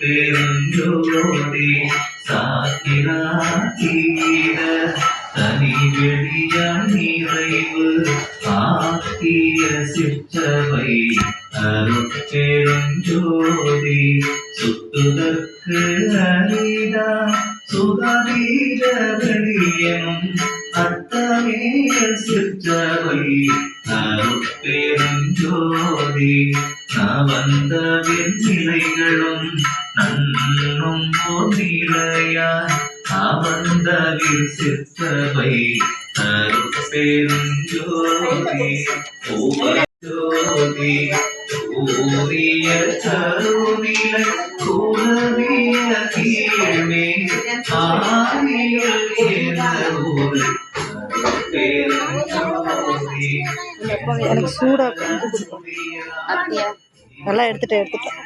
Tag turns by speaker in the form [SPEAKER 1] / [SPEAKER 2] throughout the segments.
[SPEAKER 1] பெருந்தோடி சாத்திரா தனி வெளிய நிறைவு ஆக்கிய சிற்றவை அருட்பெருஞ்சோதி சுத்துதற்கு அரிதா சுதவீர வெளியனும் அத்தமேய சிற்றவை அருட்பெருஞ்சோதி நவந்த நிலைகளும் நன்னும் நிலையாய் அவந்தவில் சிற்றவை அருட்பெருஞ்சோதி ஜோதி கூறிய கருணிலை குலவிய கீழ்மே ஆரியல் பெருஞ்சோதி
[SPEAKER 2] எனக்கு சூடாக
[SPEAKER 3] அப்படியா?
[SPEAKER 2] எல்லாம் எடுத்துட்டேன் எடுத்துட்டேன்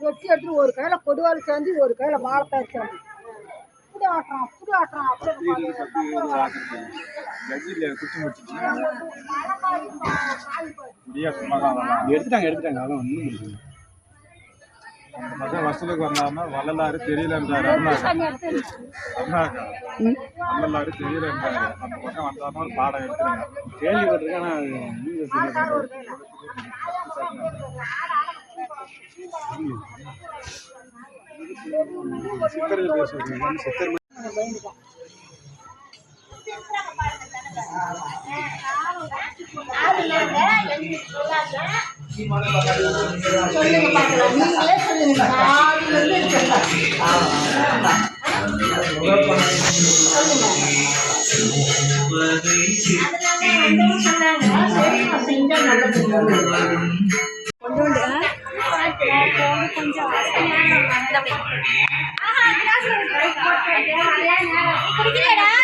[SPEAKER 4] வெட்டி எடுத்து ஒரு கையில கொடுவாள் சேர்ந்து ஒரு கையில வாழைப்பா இருக்கிறான் அப்படி ஆட்டுறான்
[SPEAKER 5] எடுத்துட்டாங்க எடுத்துட்டாங்க. அதெல்லாம் ஒன்றும் முடியல மொத்தம் வசூலுக்கு வந்தாருன்னா வள்ளலாறு தெரியலன்றாரு அருணாக்கா அருணாக்கா வள்ளலாறு தெரியலன்றாரு அந்த பக்கம் வந்தாம ஒரு பாடம் எடுத்துருங்க. கேள்விப்பட்டிருக்கேன் ஆனால் அது நீங்க சொல்லுங்க
[SPEAKER 4] நீங்களே இருந்து இருக்கிறதா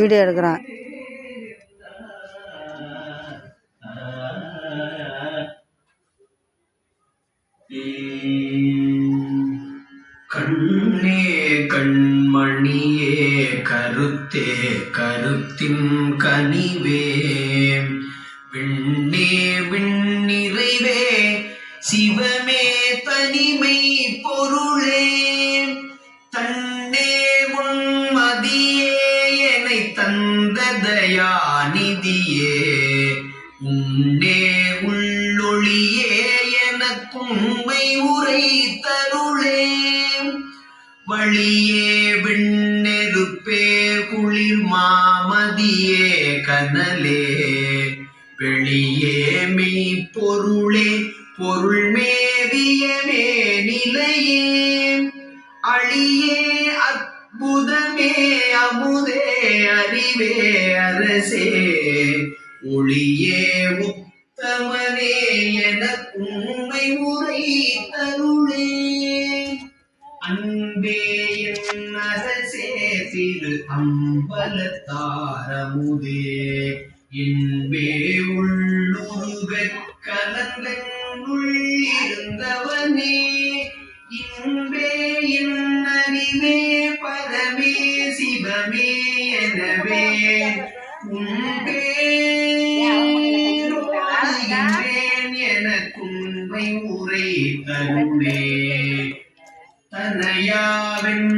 [SPEAKER 2] வீடியோ எடுக்கிறேன்.
[SPEAKER 1] கண்ணே கண்மணியே கருத்தே கருத்தின் கனிவே. விண்ணே விண்ணிறைவே சிவமே தனிமை வழியே விண்ணெருப்பே குளிர் மாமதியே கனலே. வெளியே மெய் பொருளே பொருள் மேவியமே நிலையே அழியே அற்புதமே அமுதே அறிவே அரசே. ஒளியே உத்தமனே என உண்மை உரு தாரமுதே. இன்பே உள்ளுருகக் கலந்தென்னுள் இன்பே இன்னறிவே பரமே சிவமே எனவே. உன்பேன் வாழ்கின்றேன் எனக்குண்மை உரை தருளே தனையாவின்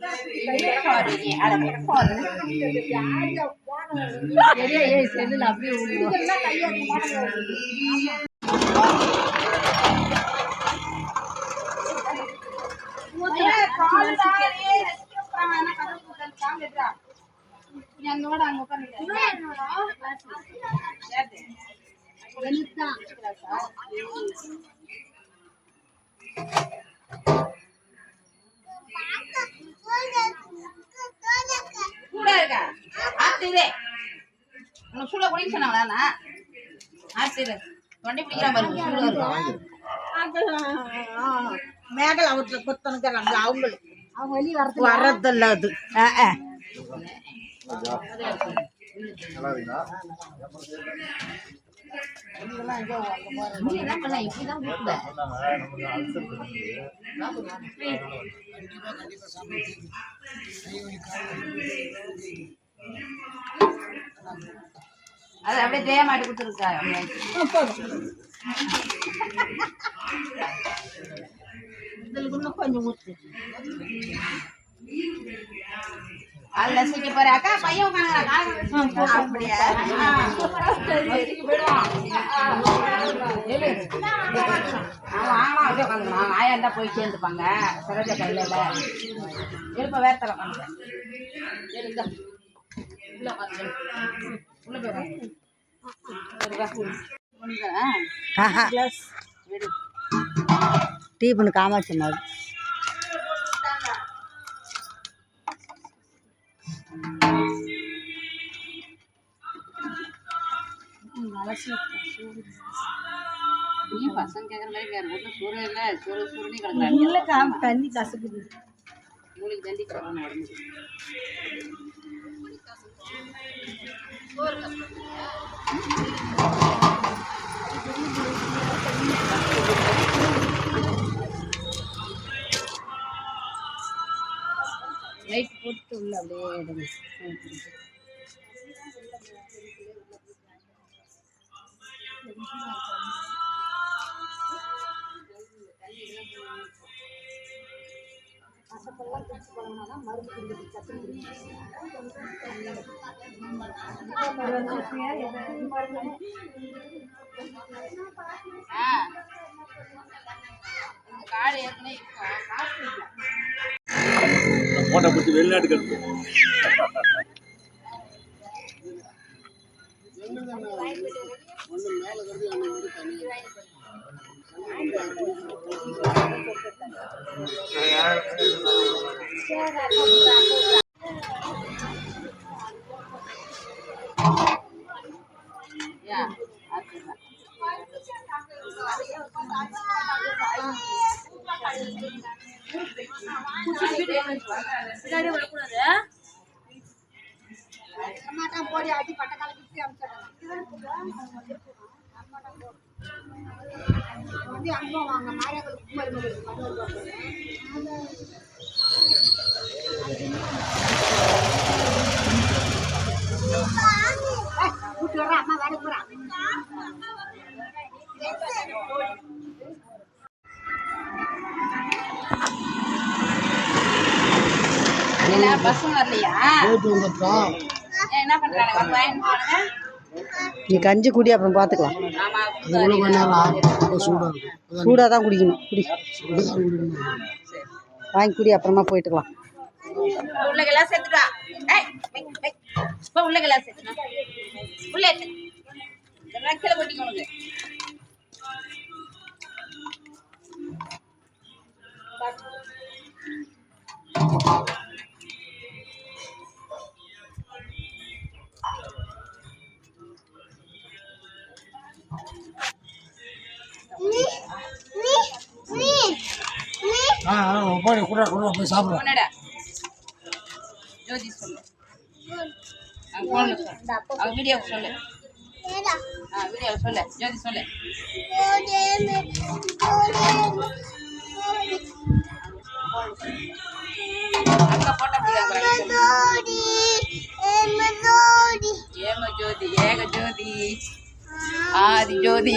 [SPEAKER 1] எனக்கானவனே இணையாதென்னையுமே ஆண்டவனே உன்னையானே உண்மை
[SPEAKER 3] சூடா இருக்கா. ஆத்திரு. உனக்கு சூடா குடிக்க சொன்னாங்களா ஆத்திரு. வண்டி பிடிக்கிறான் பாருங்க சூடா இருக்கு.
[SPEAKER 4] மேகலை அவத்துல கொத்தனுக்கிறாங்க அவங்களுக்கு அவங்க வெளியே வரது
[SPEAKER 2] வரதில்ல அது.
[SPEAKER 3] இப்படிதான் கூப்பிட
[SPEAKER 5] சொன்னாங்க நமக்கு அல்சர் இருக்குது
[SPEAKER 3] அது அப்படியே தேய மாட்டி கொடுத்துருக்கா
[SPEAKER 4] இதுல இன்னும் கொஞ்சம் ஊற்று
[SPEAKER 3] அதுல சீக்கிரம் பாரு. அக்கா பையன் அப்படியா. அவன் ஆமா அப்படியே ஆயா இருந்தா போய் சேர்ந்துப்பாங்க. சரோஜா கையில இல்ல. எழுந்த உள்ள உட்காந்து உள்ள போய் உட்காந்து.
[SPEAKER 2] டீ பண்ணு காமாட்சி மாவு
[SPEAKER 3] நீ பசங்க கேக்குற மாதிரி வேறு ஒன்றும் சூறு இல்லை சூறு சூறுனே கிடக்குறாங்க
[SPEAKER 2] இல்லைக்கா தண்ணி கசக்குது
[SPEAKER 3] மூலிகை தண்டி சொல்லணும் உடம்பு லைட் போட்டு உள்ள அப்படியே எடுங்க ஆ காடு ஏற்கனவே இப்போ காசு
[SPEAKER 5] போட்டோ பிடிச்சி வெளிநாட்டுக்கு
[SPEAKER 4] போடி அடி பட்ட காலத்துக்கு வந்து அம்மா வாங்க மாரியாக்களுக்கு மருமகளுக்கு மருமகள் வர அம்மா வேலைக்கு போறான்
[SPEAKER 3] வரல பஸ்ஸும் வரலையா? என்ன பண்றாங்க?
[SPEAKER 2] நீ கஞ்சி குடி அப்புறம் பார்த்துக்கலாம்.
[SPEAKER 6] சூடாக
[SPEAKER 2] தான் குடிக்கணும். குடி. வாங்கி குடி அப்புறமா போயிட்டுக்கலாம்.
[SPEAKER 3] உள்ள வை. இப்போ உள்ள கிளாஸ் எடுத்துனா உள்ள கீழே கொட்டிக்க உனக்கு.
[SPEAKER 6] ஆ ஆ போய் கூட கூட போய் சாப்பிட்றோம்
[SPEAKER 3] உன்னடா ஜோதி சொல்லு. அவங்க ஃபோன்ல சொல்லு. ஆ வீடியோ சொல்லு. ஜோதி சொல்லு. அக்கா போட்டோ ஏம ஜோதி ஏக ஜோதி. ஆதி ஜோதி.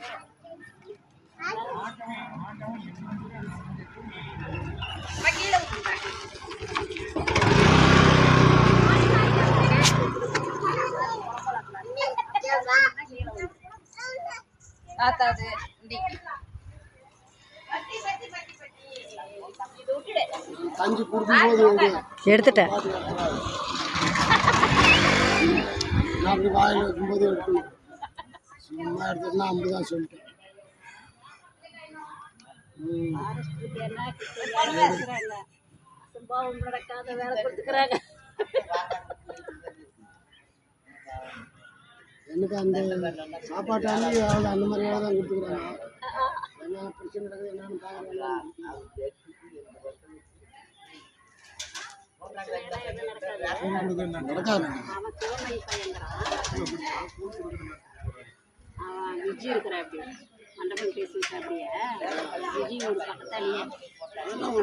[SPEAKER 2] எடுத்துட்டேன்
[SPEAKER 6] அப்படி வாயில் வைக்கும்போது எடுக்கணும் சும்மா எடுத்துட்டுனா. அப்படி தான் சொல்லிட்டேன் ம் எனக்கு அந்த சாப்பாட்டாண்டி வேலை அந்த மாதிரி தான் கொடுத்துக்குறாங்க. என்ன பிரச்சனை நடக்குது என்னன்னு பார்க்குறேன் நடக்காது
[SPEAKER 7] விஜி இருக்கிற அப்படி மண்டபம் பேசிட்டு அப்படியே விஜி ஒரு பக்கத்தாலேயே
[SPEAKER 6] ஒன்றும்